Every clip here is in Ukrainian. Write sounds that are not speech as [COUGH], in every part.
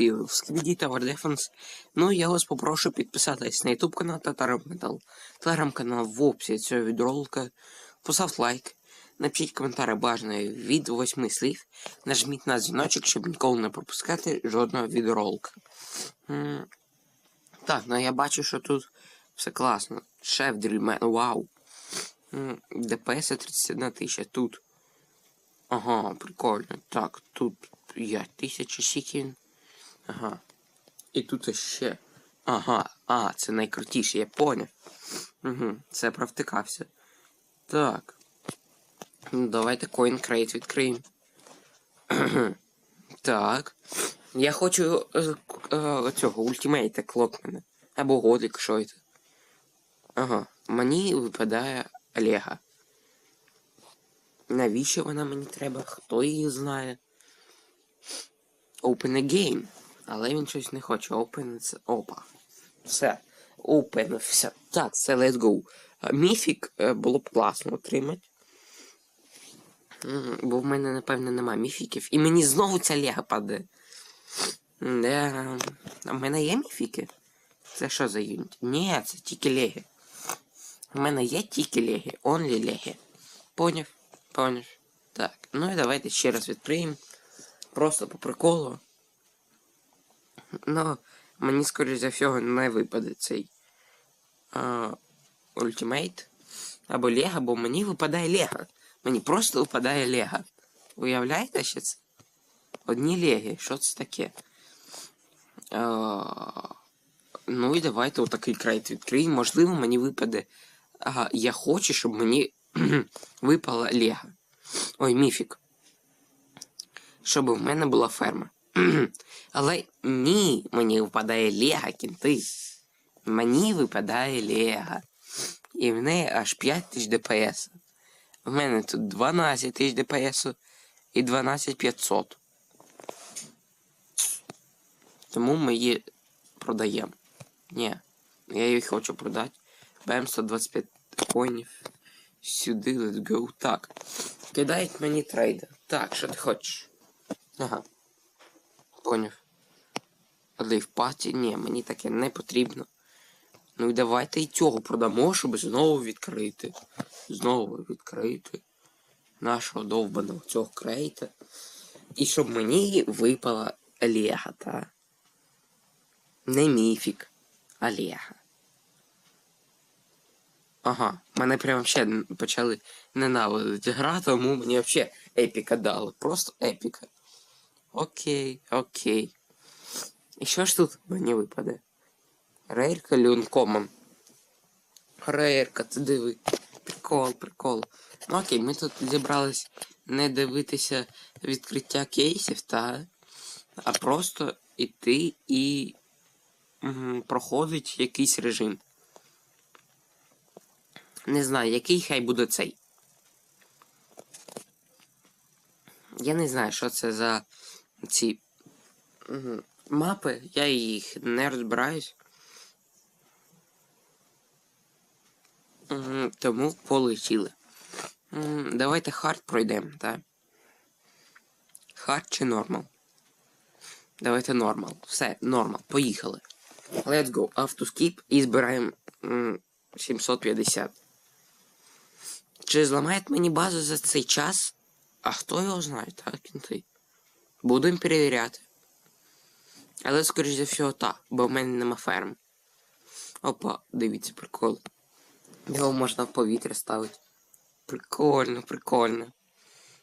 в Сквіді Tower Defense. Ну я вас попрошу підписатись на YouTube канал та телеграм-канал. Телеграм-канал в описі цього відеоролика. Поставте лайк. Напишіть коментар бажаний від 8 слів. Нажміть на дзвіночок, щоб ніколи не пропускати жодного відеоролика. М, Так, ну я бачу, що тут все класно. Шеф дрільмен, вау. ДПС 31 тисяча. Тут. Ага, прикольно. Так, тут я тисяча сікін. Ага. І тут ще. Ага, а, це найкрутіше, я поняв. Угу, це провтикався. Так. Ну, давайте Coin Crate відкриємо. так. Я хочу е, е, цього ультимейта клокмена. Або Годлік, що це. Ага. Мені випадає Олега. Навіщо вона мені треба? Хто її знає? Open a game. Але він щось не хоче. Open. Опа. Все. Все. Так, все, let's go. Міфік е, було б класно отримати. Бо в мене, напевно, нема міфіків. І мені знову ця лего падає. Де... А в мене є міфіки? Це що за юніт? Ні, це тільки леги. У мене є тільки леги. Only леги. Поняв? Поняв. Так, ну і давайте ще раз відкриємо. Просто по приколу. Ну, мені, скоріш за всього, не випаде цей а, ультимейт. Або Лего, бо мені випадає Лего. Мені просто випадає Лего. Уявляєте, що це? Одні Леги, що це таке? А, ну і давайте отакий крайт відкриємо. Можливо, мені випаде. Ага, я хочу, щоб мені [CLEARS THROAT] випала Лего. Ой, міфік. Щоб в мене була ферма. [CLEARS THROAT] Але ні, мені випадає Лего, кінти. Мені випадає Лего. І в неї аж 5 тисяч ДПС. В мене тут 12 тисяч ДПС і 12500. Тому ми її продаємо. Ні, я її хочу продати. Бем 125 коїнів. Сюди, let's go. Так. Кидають мені трейдер. Так, що ти хочеш? Ага. Поняв. Але в паті, ні, мені таке не потрібно. Ну і давайте і цього продамо, щоб знову відкрити. Знову відкрити нашого довбаного цього крейта. І щоб мені випала Олега, та. Не міфік, Олега. Ага, мене прям ще почали ненавидити гра, тому мені взагалі епіка дали. Просто епіка. Окей, окей. Що ж тут мені випаде? Рейрка Люнкомом. Рейрка, ти диви. Прикол, прикол. Ну окей, ми тут зібрались не дивитися відкриття кейсів, та, а просто іти і проходить якийсь режим. Не знаю, який хай буде цей. Я не знаю, що це за ці мапи. Я їх не розбираюсь. Тому полетіли. Давайте хард пройдемо, так? Хард чи нормал? Давайте нормал. Все, нормал. Поїхали. Let's go. Автоскіп і збираємо 750. Чи зламають мені базу за цей час? А хто його знає, так, кінти? Будемо перевіряти. Але, скоріш за всього, так, бо в мене нема ферм. Опа, дивіться, прикол. Його можна в повітря ставити. Прикольно, прикольно.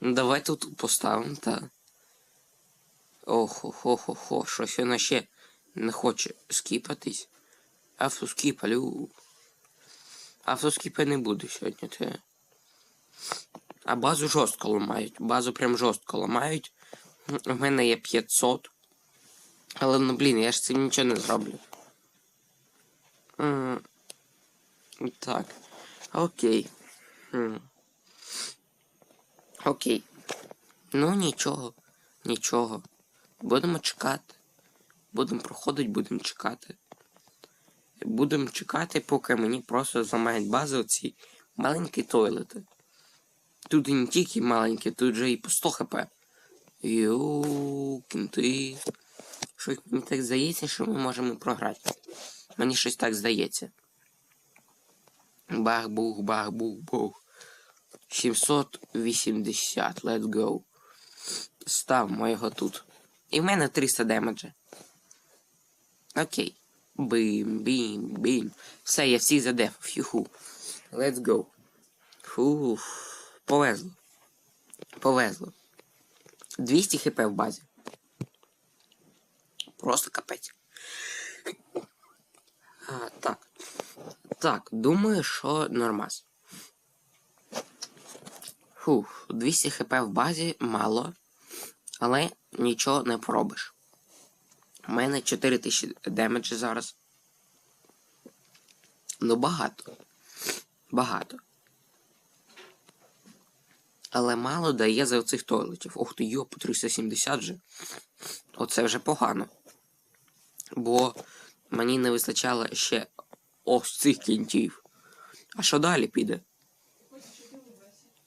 Ну давай тут поставимо, та. Охо-хо-хо-хо, щось вона ще не хоче скіпатись. Автоскіп, алю. Автоскіпа не буде сьогодні, те. А базу жорстко ламають. Базу прям жорстко ламають. У мене є 500. Але ну блін, я ж цим нічого не зроблю. Так. Окей. Окей. Ну нічого. Нічого. Будемо чекати. Будемо проходити, будемо чекати. Будемо чекати, поки мені просто зламають базу оці маленькі тойлети. Тут не тільки маленькі, тут же і по 100 хп. Йоу, кінти. Щось мені так здається, що ми можемо програти. Мені щось так здається. Бах-бух, бах-бух-бух. 780, let's go. Ставимо його тут. І в мене 300 демеджа. Окей. Бім, бім, бім. Все, я всіх задефав. Юху. Let's go. Фу. Повезло. Повезло. 200 хп в базі. Просто капець. А, так. Так, думаю, що нормас. Фух, 200 хп в базі мало, але нічого не поробиш. У мене 4000 демеджі зараз. Ну, багато. Багато. Але мало дає за оцих тойлетів. Ох ти йо, по 370 вже. Оце вже погано. Бо мені не вистачало ще ось цих кінтів. А що далі піде?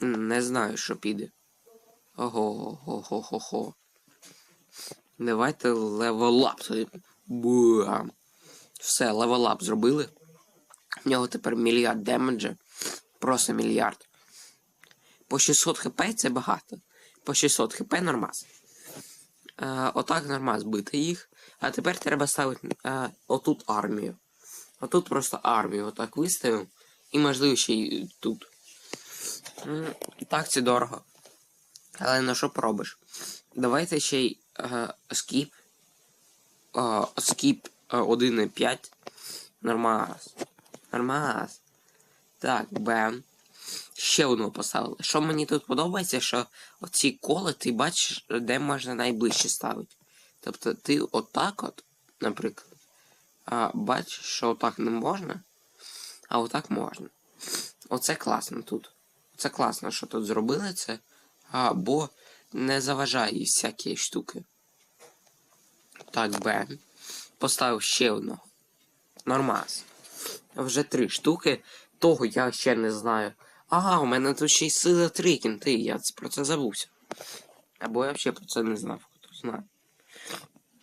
Не знаю, що піде. Ого, хо хо хо хо Давайте левелап. Буам. Все, левелап зробили. В нього тепер мільярд демеджа. Просто мільярд. По 600 хп це багато. По 600 хп нормас. Е, отак нормас бити їх. А тепер треба ставити е, отут армію. Отут просто армію отак виставимо. І можливо ще й тут. Так, це дорого. Але на що поробиш? Давайте ще й е, скіп. Е, скіп е, 1.5. Нормас. Нормас. Так, бем. Ще одну поставили. Що мені тут подобається, що оці коли ти бачиш, де можна найближче ставити. Тобто ти отак от, наприклад, а, бачиш, що отак не можна, а отак можна. Оце класно тут. Це класно, що тут зробили це, а, бо не заважає всякі штуки. Так, бем. Поставив ще одного. Нормас. Вже три штуки. Того я ще не знаю. Ага, у мене тут ще й сила три кінти, я про це забувся. Або я взагалі про це не знав, хто знає.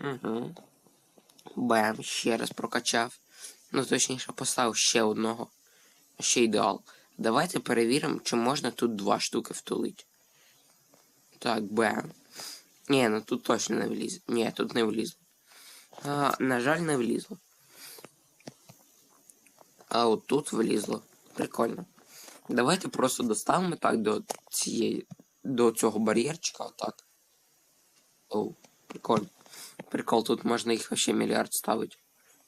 Угу. Бем, ще раз прокачав. Ну, точніше, поставив ще одного. Ще ідеал. Давайте перевіримо, чи можна тут два штуки втулити. Так, бем. Ні, ну тут точно не влізло. Ні, тут не влізло. А, на жаль, не влізло. А от тут влізло. Прикольно. Давайте просто доставимо так до цієї. до цього бар'єрчика. Отак. Оу, прикольно. Прикол, тут можна їх ще мільярд ставити.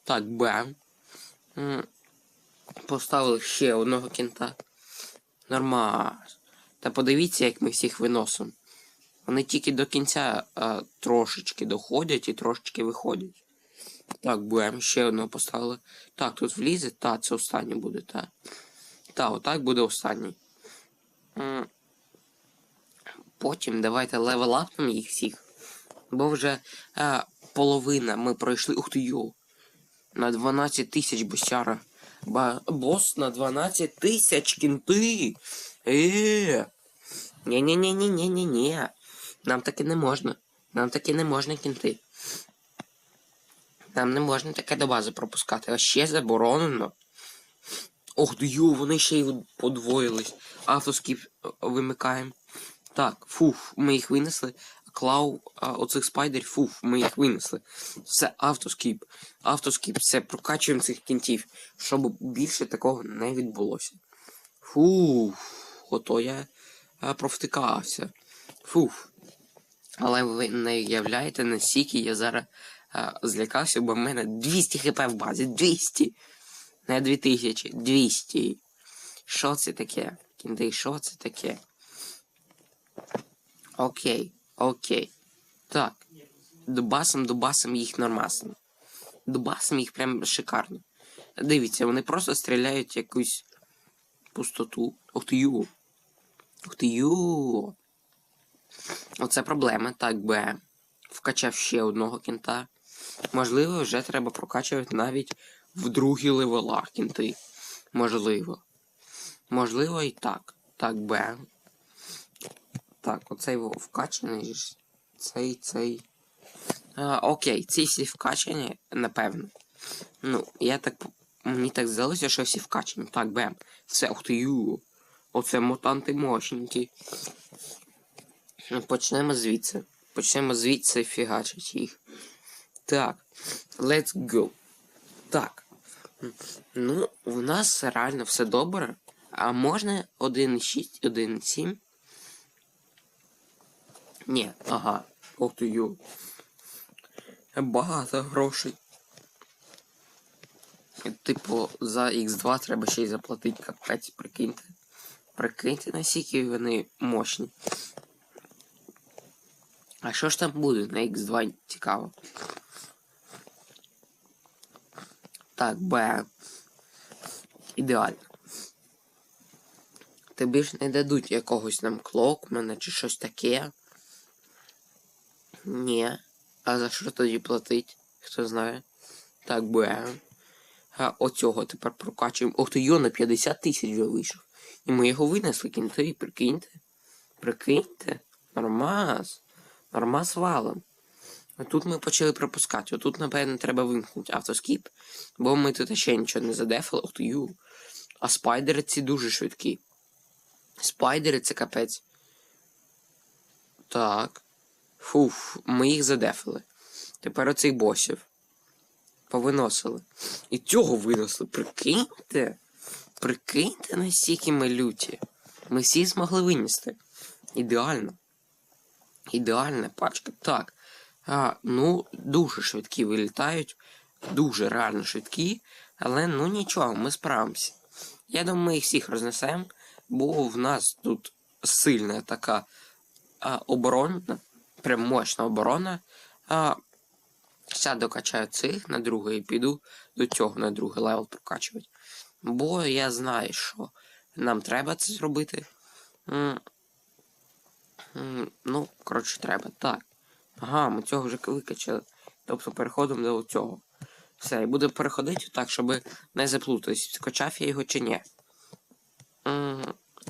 Так, бем. Поставили ще одного кінта. Нормально. Та подивіться, як ми всіх виносимо. Вони тільки до кінця а, трошечки доходять і трошечки виходять. Так, бем, ще одного поставили. Так, тут влізе, та, це останнє буде, та. Та, отак буде останній. Потім давайте левелапнемо їх всіх. Бо вже а, половина ми пройшли. Ух ти. На 12 тисяч босяра. Ба... Бос на 12 тисяч кінти. Е. Ні-ні-ні-ні-ні-ні-ні. Нам таке не можна. Нам таке не можна кінти. Нам не можна таке до бази пропускати. А ще заборонено. Ох, йо, вони ще й подвоїлись. Автоскіп е, вимикаємо. Так, фуф, ми їх винесли. Клау, а, оцих спайдерів, фуф, ми їх винесли. Все, автоскіп. Автоскіп, все, прокачуємо цих кінтів, щоб більше такого не відбулося. Фуф, ото я а, провтикався. Фуф. Але ви не уявляєте, наскільки я зараз а, злякався, бо в мене 200 хп в базі. 200! Не 2000, 200. Що це таке? Кінти, що це таке? Окей, окей. Так. Дубасом, дубасом їх нормасно. Дубасом їх прям шикарно. Дивіться, вони просто стріляють якусь пустоту. Ух ти ю. Ух ти ю. Оце проблема. Так, Б. Вкачав ще одного кінта. Можливо, вже треба прокачувати навіть в другі левелах кінти. Можливо. Можливо і так. Так, Б. Так, оцей вкачаний. Цей, цей. А, окей, ці всі вкачані, напевно. Ну, я так. Мені так здалося, що всі вкачані. Так, бем. Все, ух ти ю. Оце мутанти мощненькі. Почнемо звідси. Почнемо звідси фігачить їх. Так. Let's go. Так. Ну, у нас реально все добре. А можна 1.6, 1.7? Ні, ага. Ох ю. Багато грошей. Типу, за X2 треба ще й заплатити капець, прикиньте. Прикиньте, наскільки вони мощні. А що ж там буде на X2 цікаво? Так, Б. Ідеально. Тобі ж не дадуть якогось нам клокмена чи щось таке. Ні. А за що тоді платить? Хто знає? Так, Б. А оцього тепер прокачуємо. Ох ти йо, на 50 тисяч вже вийшов. І ми його винесли кінти, прикиньте. Прикиньте. Нормас. Нормас валом. Тут ми почали пропускати. Отут, напевно, треба вимкнути автоскіп, бо ми тут ще нічого не задефали. А спайдери ці дуже швидкі. Спайдери це капець. Так. Фуф, ми їх задефали. Тепер оцих босів. Повиносили. І цього винесли. Прикиньте. Прикиньте, настільки ми люті. Ми всі змогли винести. Ідеально. Ідеальна пачка. Так. А, ну, дуже швидкі вилітають. Дуже реально швидкі. Але ну нічого, ми справимося. Я думаю, ми їх всіх рознесемо, бо в нас тут сильна така а, оборона, прям мощна оборона. А, Зараз докачаю цих на другий і піду до цього на другий левел прокачувати. Бо я знаю, що нам треба це зробити. Ну, коротше, треба. Так. Ага, ми цього вже викачали. Тобто переходимо до цього. Все, і буду переходити так, щоб не заплутатись, скачав я його чи ні.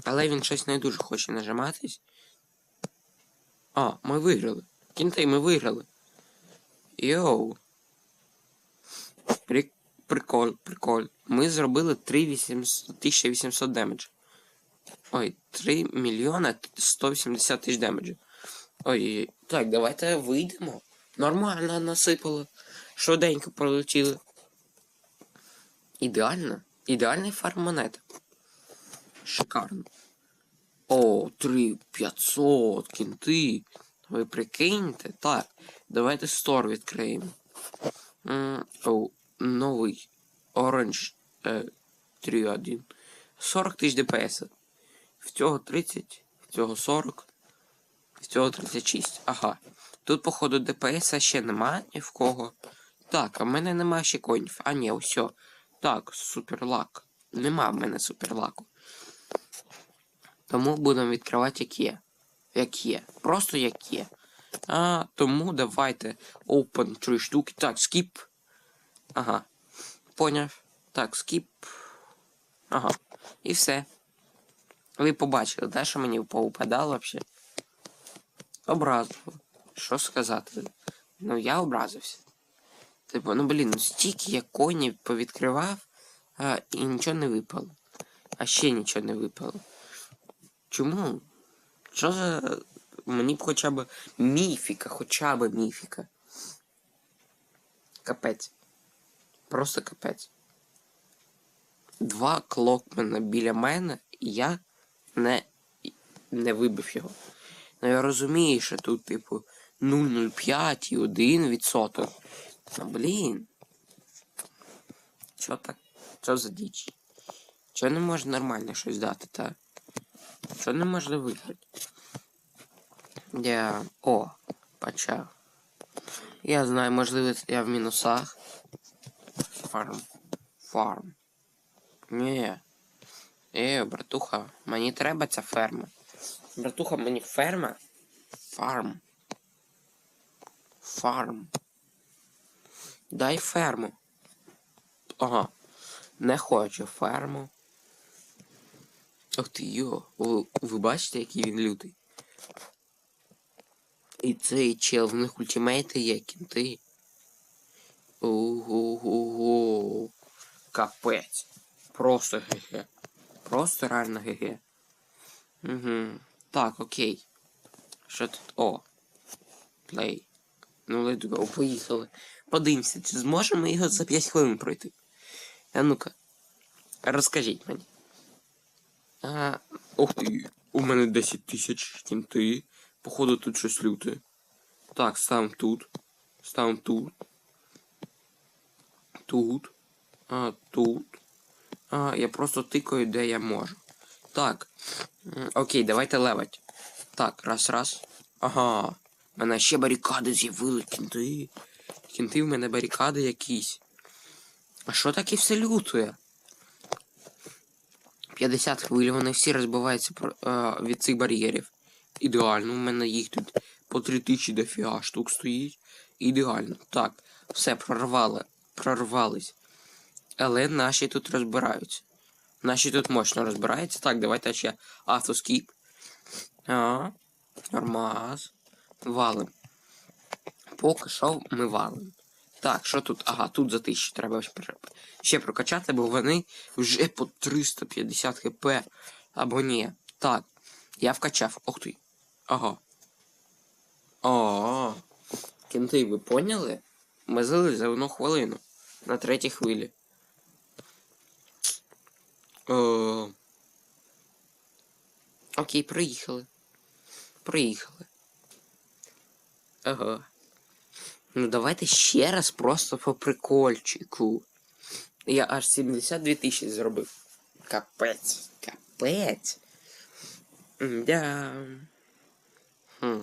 Але він щось не дуже хоче нажиматись. А, ми виграли. Кінтей, ми виграли. Йоу. При... Прикол, прикол. Ми зробили 3800 1800 демедж. Ой, 3 мільйона 180 тисяч демеджу. Ой, так, давайте вийдемо. Нормально насипало. Швиденько пролетіли. Ідеально. Ідеальний фарм монети. Шикарно. О, 3500, кінти. Ви прикиньте? Так. Давайте стор відкриємо. О, новий е, 3.1. 40 тисяч ДПС. В цього 30, в цього 40, в цього 36. Ага. Тут, походу, ДПС ще нема ні в кого. Так, а в мене нема ще коїнів. А ні, ось. Так, суперлак. Нема в мене суперлаку. Тому будемо відкривати як є. Як є. Просто як є. А, тому давайте open 3 штуки. Так, skip. Ага. Поняв. Так, skip. Ага. І все. Ви побачили, да, що мені поупадало взагалі? Образливо. Що сказати? Ну, я образився. Типу, ну блін, ну стільки я коні повідкривав, а, і нічого не випало. А ще нічого не випало. Чому? Що за. Мені б хоча б міфіка, хоча б міфіка. Капець. Просто капець. Два клокмена біля мене, і я не, не вибив його. Ну я розумію, що тут, типу, 0,05 і 1 відсоток. Ну блін. Чо так? Що за діч? Чо не можна нормально щось дати, та? Чо не можна виграти? Я. О, почав. Я знаю, можливо, я в мінусах. Фарм. Фарм. Ні. Е, братуха, мені треба ця ферма. Братуха, мені ферма. Фарм. Фарм. Дай ферму. Ага. Не хочу ферму. Ох ти йо. Ви, ви бачите, який він лютий? І цей чел, в них ультимейти є, кінти. Ого-го-го. Капець. Просто ГГ. Просто реально ГГ. Угу. Так, окей. Що тут? О. Плей. Ну, go, поїхали. Подивимося, чи зможемо його за 5 хвилин пройти. А ну-ка. Розкажіть мені. А, ух ти, у мене 10 тисяч кінти. Походу тут щось люте. Так, ставим тут. Ставим тут. Тут. А, тут. А, я просто тикаю, де я можу. Так. Окей, давайте левать. Так, раз, раз. Ага. У мене ще барикади з'явили, кінти. Кінти в мене барикади якісь. А що таке все лютує? 50 хвиль, вони всі розбиваються е, від цих бар'єрів. Ідеально, у мене їх тут по 3000 дофіга штук стоїть. Ідеально. Так, все, прорвали. Прорвались. Але наші тут розбираються. Наші тут мощно розбираються. Так, давайте ще автоскіп. А, нормаз. Валим. Поки що ми валим. Так, що тут? Ага, тут за тисячу треба ще прокачати, бо вони вже по 350 хп. Або ні. Так, я вкачав. Ох ти. Ага. О, кінти, ви поняли? Ми зали за одну хвилину. На третій хвилі. О. Окей, приїхали. Приїхали. Ага. Ну давайте ще раз просто по прикольчику. Я аж 72 тисячі зробив. Капець. Капець. Да. Хм.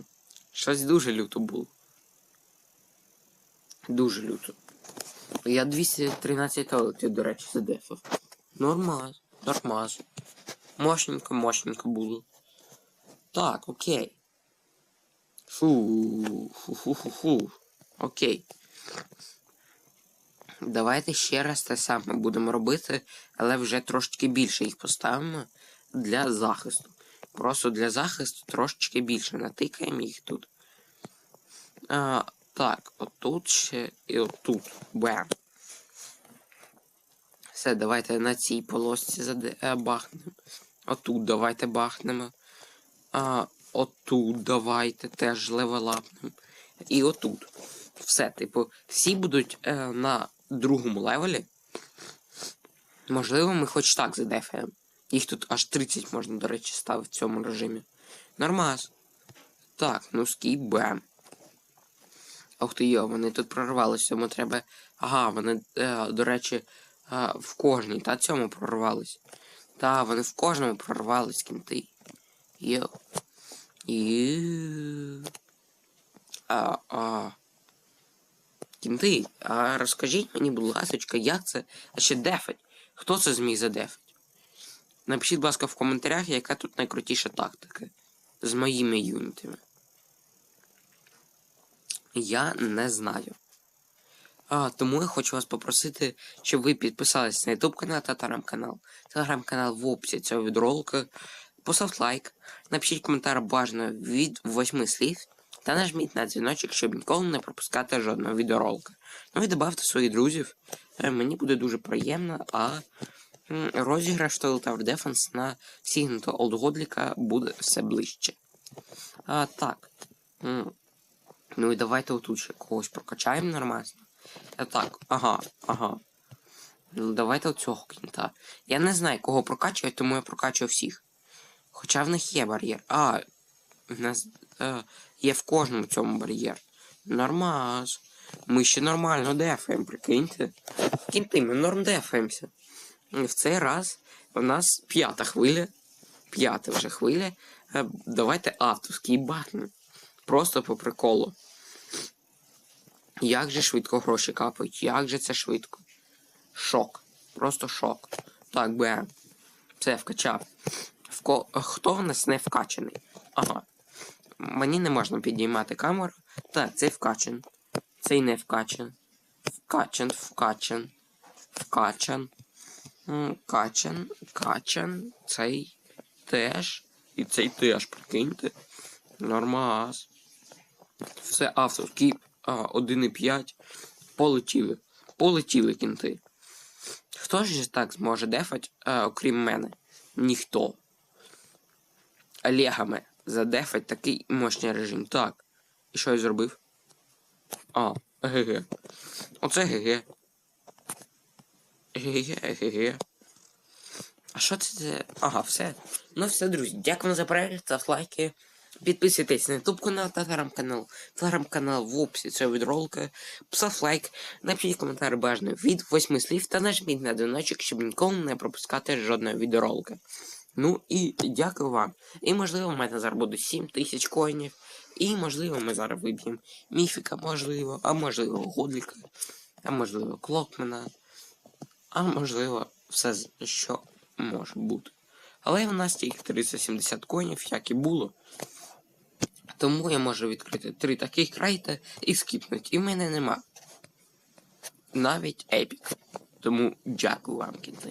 Щось дуже люто було. Дуже люто. Я 213 талантів, до речі, задефав. Нормаз, нормаз. Мощненько, мощненько було. Так, окей. Фу, фу-фу-фу-фу. Окей. Давайте ще раз те саме будемо робити, але вже трошечки більше їх поставимо для захисту. Просто для захисту трошечки більше натикаємо їх тут. А, так, отут ще і отут. Бем. Все, давайте на цій полосці заде... е, бахнемо. Отут давайте бахнемо. А, отут давайте теж левелапнемо. І отут. Все, типу, всі будуть е, на другому левелі. Можливо, ми хоч так задефаємо. Їх тут аж 30 можна, до речі, ставити в цьому режимі. Нормас. Так, ну скіп бем. Ох ти йо, вони тут прорвалися, тому треба. Ага, вони, е, до речі, е, в кожній, та цьому прорвались. Та, вони в кожному прорвались, кінти. Йо. Йо. А, а. Кінти, а розкажіть мені, будь ласка, як це а ще дефать? Хто це зміг задефать? Напишіть, будь ласка, в коментарях, яка тут найкрутіша тактика з моїми юнітами. Я не знаю. А, тому я хочу вас попросити, щоб ви підписались на YouTube канал та телеграм-канал. Телеграм-канал в описі цього відролика. Поставте лайк, напишіть коментар бажано від 8 слів та нажміть на дзвіночок, щоб ніколи не пропускати жодного відеоролика. Ну і додавте своїх друзів. Е, Мені буде дуже приємно, а розіграш Tower Defense на Сігнуто Олдгодліка буде все ближче. А, так. Ну і давайте отут ще когось прокачаємо нормально. А, так, ага, ага. Ну давайте оцього кінта. Я не знаю, кого прокачувати, тому я прокачую всіх. Хоча в них є бар'єр. А, в нас е, є в кожному цьому бар'єр. Нормаз. Ми ще нормально дефаємо, прикиньте. Кінти, ми норм дефаємося. І В цей раз у нас п'ята хвиля. П'ята вже хвиля. Е, Давайте автоскіп бахнемо. Просто по приколу. Як же швидко гроші капають, як же це швидко. Шок. Просто шок. Так, бем. Все, вкачав. Вко... Хто в нас не вкачаний? Ага. Мені не можна підіймати камеру. Так, цей вкачан. Цей не вкачан. Вкачан, вкачан. Вкачан. М, Качан. Цей теж. І цей теж, прикиньте. Нормас. Все авторські а, 1,5. Полетіли. Полетіли кінти. Хто ж так зможе дефать, а, окрім мене? Ніхто. Олегами задефать такий мощний режим. Так. І що я зробив? А, ГГ. Оце ГГ. ГГ, ГГ. А що це? за- Ага, все. Ну все, друзі. Дякую за перегляд, ставте лайки. Підписуйтесь на YouTube канал та телеграм-канал. Телеграм-канал в описі цього відролика. Постав лайк, напишіть коментар бажано від 8 слів та нажміть на дзвіночок, щоб ніколи не пропускати жодного відеоролика. Ну і дякую вам. І можливо в мене зараз буде 7 тисяч коїнів. І можливо ми зараз виб'ємо міфіка, можливо, а можливо Гудліка, а можливо Клокмена, а можливо все, що може бути. Але в нас тільки 370 коїнів, як і було. Тому я можу відкрити три таких крайта і скіпнути. І в мене нема. Навіть епік. Тому дякую вам, кінти.